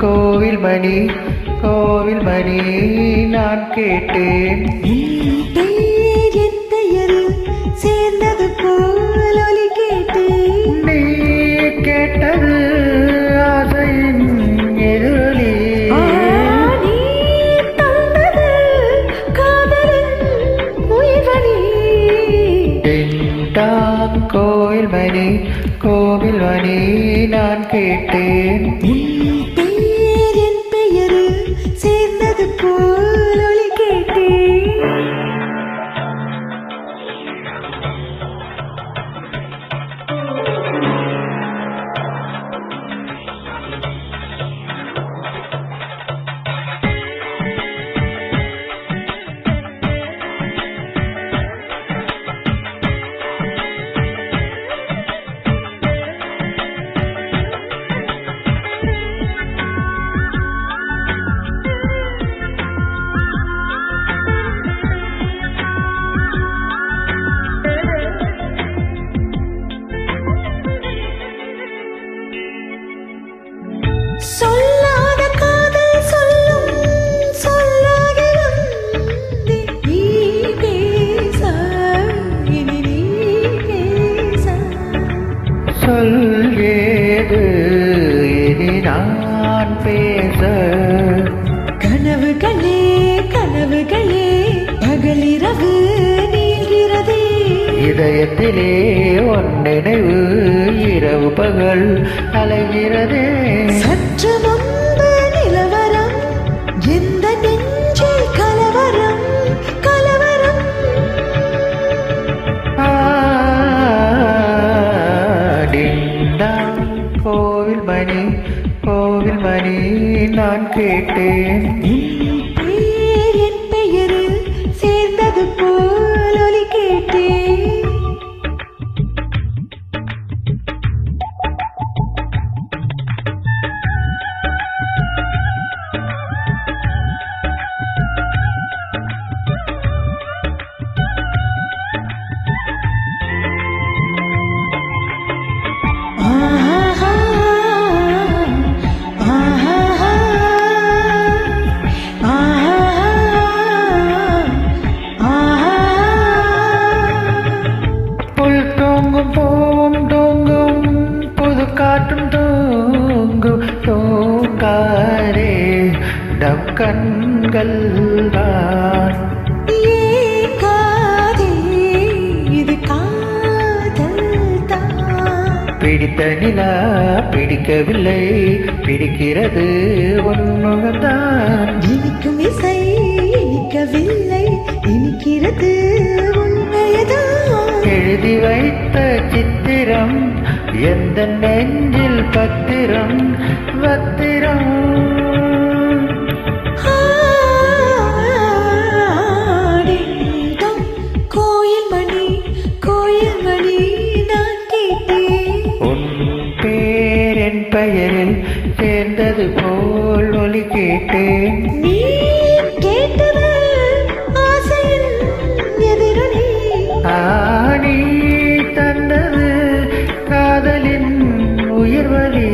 கோவில் மணி கோவில் மணி நான் கேட்டேன். சேர்ந்தது போல் ஒலி கேட்டேன். நீ கேட்டது ஆசையின் எதிரொலி. கோவில் மணி கோவில் மணி நான் கேட்டேன். Woo! சொல் ஏது இனி நான் பேச. கனவுகளே கனவுகளே பகலிரவு நீள்கிறதே. இதயத்திலே நினைவு இரவு பகல் அலைகிறதே. மணி நான் கேட்டேன். காற்றும் தூங்கும் தூங்காரே நம் கண்கள் தான். பிடித்த நிலா பிடிக்கவில்லை பிடிக்கிறது உன்முகம்தான் இனிக்கும் இசை இனிக்கவில்லை இனிக்கிறது உண்மையதான் எழுதி வைத்த சித்திரம் எந்த நெஞ்சில் பத்திரம் பத்திரம் ஆடிடம் கோயில் மணி கோயில் மணி நான் கேட்டேன். உன் பேரின் பெயரில் சேர்ந்தது போல் ஒலி கேட்டேன். நீ கேட்டது எதிரொலி. ஆணி தந்தது காதலின் உயிர்வலி